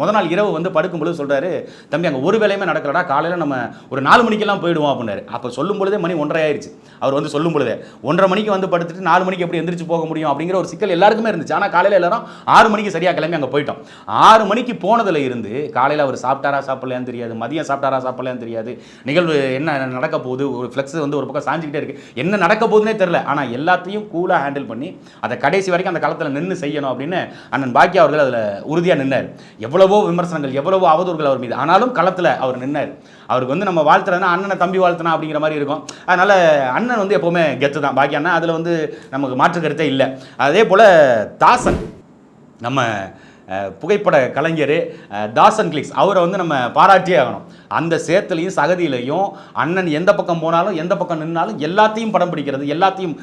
[SPEAKER 1] முத நாள் இரவு வந்து படுக்கும்பொழுது சொல்கிறாரு தம்பி அங்கே ஒரு வேலையுமே நடக்கலடா காலையில் நம்ம ஒரு நாலு மணிக்கெல்லாம் போயிடுவோம் அப்படின்னாரு. அப்போ சொல்லும் பொழுதே மணி ஒன்றரை ஆயிடுச்சு அவர் வந்து சொல்லும் பொழுதே ஒன்றரை மணிக்கு வந்து படுத்துட்டு நாலு மணிக்கு எப்படி எந்திரிச்சு போக முடியும்? அப்படிங்கிற ஒரு சிக்கல் எல்லாருக்குமே இருந்துச்சு. ஆனால் காலையில் எல்லாரும் ஆறு மணிக்கு சரியாக கிளம்பி அங்கே போயிட்டோம். ஆறு மணிக்கு போனதில் இருந்து காலையில் அவர் சாப்பிட்டாரா சாப்பிடலையான்னு தெரியாது. மதியம் சாப்பிட்டாரா சாப்பிடலையான்னு தெரியாது. நிகழ்வு என்ன நடக்க போகுது? ஒரு ஃப்ளெக்ஸ் வந்து ஒரு பக்கம் சாஞ்சிக்கிட்டே இருக்குது என்ன நடக்க போகுதுன்னே தெரில ஆனால் எல்லாத்தையும் கூலாக ஹேண்டில் பண்ணி அதை கடைசி வரைக்கும் அந்த களத்தில் நின்று செய்யணும் அப்படின்னு அண்ணன் பாக்கியா அவர்கள் அதில் உறுதியாக நின்னார். எவ்வளவோ விமர்சனங்கள் எவ்வளவோ அவதூறுகள் அவர் மீது. ஆனாலும் களத்தில் அவர் நின்னார். அவருக்கு வந்து நம்ம வாழ்த்துறதுனா அண்ணனை தம்பி வாழ்த்துனா அப்படிங்கிற மாதிரி இருக்கும். அதனால் அண்ணன் வந்து எப்போவுமே கெத்து தான். பாக்கியா அண்ணன் அதில் வந்து நமக்கு மாற்று கருத்தே இல்லை. அதே போல் தாசன் நம்ம புகைப்பட கலைஞர் தாசன் கிளிக்ஸ். அவரை வந்து நம்ம பாராட்டியே ஆகணும். அந்த சேத்துலையும் சகதியிலையும் அண்ணன் எந்த பக்கம் போனாலும் எந்த பக்கம் நின்னாலும் எல்லாத்தையும் படம் பிடிக்கிறது எல்லாத்தையும்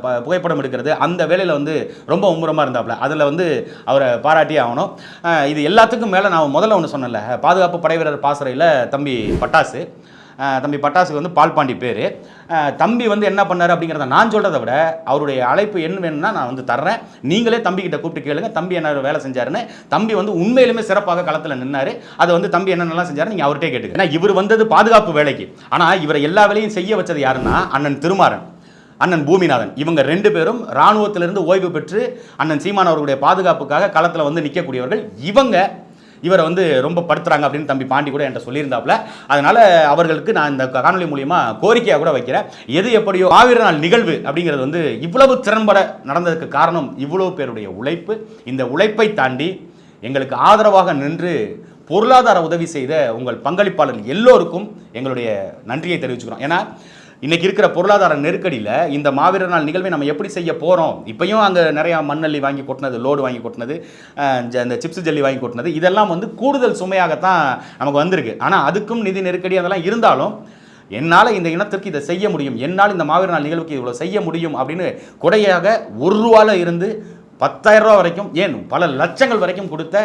[SPEAKER 1] ப- புகைப்படம் எடுக்கிறது அந்த வேலையில் வந்து ரொம்ப மும்முரமாக இருந்தாப்புல அதில் வந்து அவரை பாராட்டியே ஆகணும். இது எல்லாத்துக்கும் மேலே நான் முதல்ல ஒன்று சொன்னேன்ல பாதுகாப்பு படை வீரர் பாசறையில் தம்பி பட்டாசு. தம்பி பட்டாசுக்கு வந்து பால்பாண்டி பேர். தம்பி வந்து என்ன பண்ணார் அப்படிங்கிறத நான் சொல்கிறத விட அவருடைய அழைப்பு என்ன வேணும்னா நான் வந்து தர்றேன். நீங்களே தம்பி கிட்ட கூப்பிட்டு கேளுங்க. தம்பி என்ன வேலை செஞ்சாருன்னு. தம்பி வந்து உண்மையிலுமே சிறப்பாக களத்தில் நின்னார். அதை வந்து தம்பி என்னென்னலாம் செஞ்சார் நீங்கள் அவர்கிட்டே கேட்டுக்க ஏன்னா இவர் வந்தது பாதுகாப்பு வேலைக்கு. ஆனால் இவரை எல்லா வேலையும் செய்ய வச்சது யாருன்னா அண்ணன் திருமாறன். அண்ணன் பூமிநாதன். இவங்க ரெண்டு பேரும் இராணுவத்திலிருந்து ஓய்வு பெற்று அண்ணன் சீமான் அவர்களுடைய பாதுகாப்புக்காக களத்தில் வந்து நிற்கக்கூடியவர்கள் இவங்க இவரை வந்து ரொம்ப படுத்துறாங்க அப்படின்னு தம்பி பாண்டி கூட என்கிட்ட சொல்லியிருந்தாப்புல. அதனால அவர்களுக்கு நான் இந்த காணொலி மூலியமா கோரிக்கையாக கூட வைக்கிறேன். எது எப்படியோ மாவீர நாள் நிகழ்வு அப்படிங்கிறது வந்து இவ்வளவு திறன்பட நடந்ததுக்கு காரணம் இவ்வளவு பேருடைய உழைப்பு. இந்த உழைப்பை தாண்டி எங்களுக்கு ஆதரவாக நின்று பொருளாதார உதவி செய்த உங்கள் பங்களிப்பாளர் எல்லோருக்கும் எங்களுடைய நன்றியை தெரிவிச்சுக்கிறோம். ஏன்னா இன்னைக்கு இருக்கிற பொருளாதார நெருக்கடியில் இந்த மாவீரர் நாள் நிகழ்வை நம்ம எப்படி செய்ய போகிறோம் இப்பயும் அங்கே நிறையா மண்ணள்ளி வாங்கி கொட்டினது லோடு வாங்கி கொட்டினது இந்த சிப்ஸ் ஜல்லி வாங்கி கொட்டினது. இதெல்லாம் வந்து கூடுதல் சுமையாகத்தான் நமக்கு வந்திருக்கு. ஆனால் அதுக்கும் நிதி நெருக்கடி அதெல்லாம் இருந்தாலும் என்னால் இந்த இனத்திற்கு இதை செய்ய முடியும். என்னால் இந்த மாவீரர் நாள் நிகழ்வுக்கு இவ்வளோ செய்ய முடியும் அப்படின்னு கொடையாக ஒரு ரூபாவில் இருந்து பத்தாயிரம் ரூபா வரைக்கும் ஏன் பல லட்சங்கள் வரைக்கும் கொடுத்த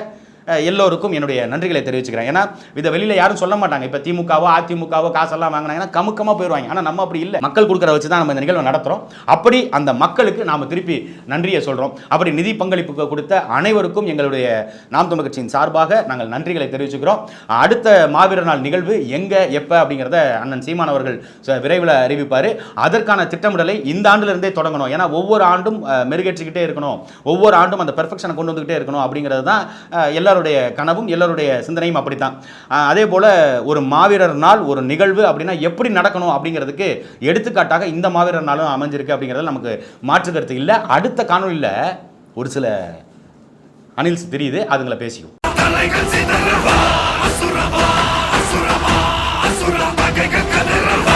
[SPEAKER 1] எல்லோருக்கும் என்னுடைய நன்றிகளை தெரிவிச்சுக்கிறேன். ஏன்னா இதை வெளியில் யாரும் சொல்ல மாட்டாங்க. இப்போ திமுகவோ அதிமுகவோ காசெல்லாம் வாங்கினாங்கன்னா கமுக்கமாக போயிடுவாங்க ஆனால் நம்ம அப்படி இல்லை. மக்கள் கொடுக்குற வச்சு தான் நம்ம இந்த நிகழ்வை நடத்துகிறோம் அப்படி அந்த மக்களுக்கு நாம் திருப்பி நன்றியை சொல்கிறோம் அப்படி நிதி பங்களிப்பு கொடுத்த அனைவருக்கும் எங்களுடைய நாம் தமிழ் கட்சியின் சார்பாக நாங்கள் நன்றிகளை தெரிவிச்சுக்கிறோம். அடுத்த மாவீரர் நாள் நிகழ்வு எங்கே எப்போ அப்படிங்கிறத அண்ணன் சீமான் அவர்கள் ச- விரைவில் அறிவிப்பார். அதற்கான திட்டமிடலை இந்த ஆண்டிலிருந்தே தொடங்கணும். ஏன்னா ஒவ்வொரு ஆண்டும் மெருகேற்றிக்கிட்டே இருக்கணும். ஒவ்வொரு ஆண்டும் அந்த பெர்ஃபெக்ஷனை கொண்டு வந்துக்கிட்டே இருக்கணும் அப்படிங்கிறது தான் எல்லாரும் எல்லாருடைய கனவும் எல்லாருடைய சிந்தனையும் அப்படித்தான். அதே போல் ஒரு மாவீரர் நாள் ஒரு நிகழ்வு அப்படின்னா எப்படி நடக்கணும் அப்படிங்கிறதுக்கு எடுத்துக்காட்டாக இந்த மாவீரர் நாளும் அமைஞ்சிருக்கு அப்படிங்கிறதுல நமக்கு மாற்று கருத்து இல்லை. அடுத்த காணொலியில் ஒரு சில அனில்ஸ் தெரியுது அதுங்களை பேசிக்கும்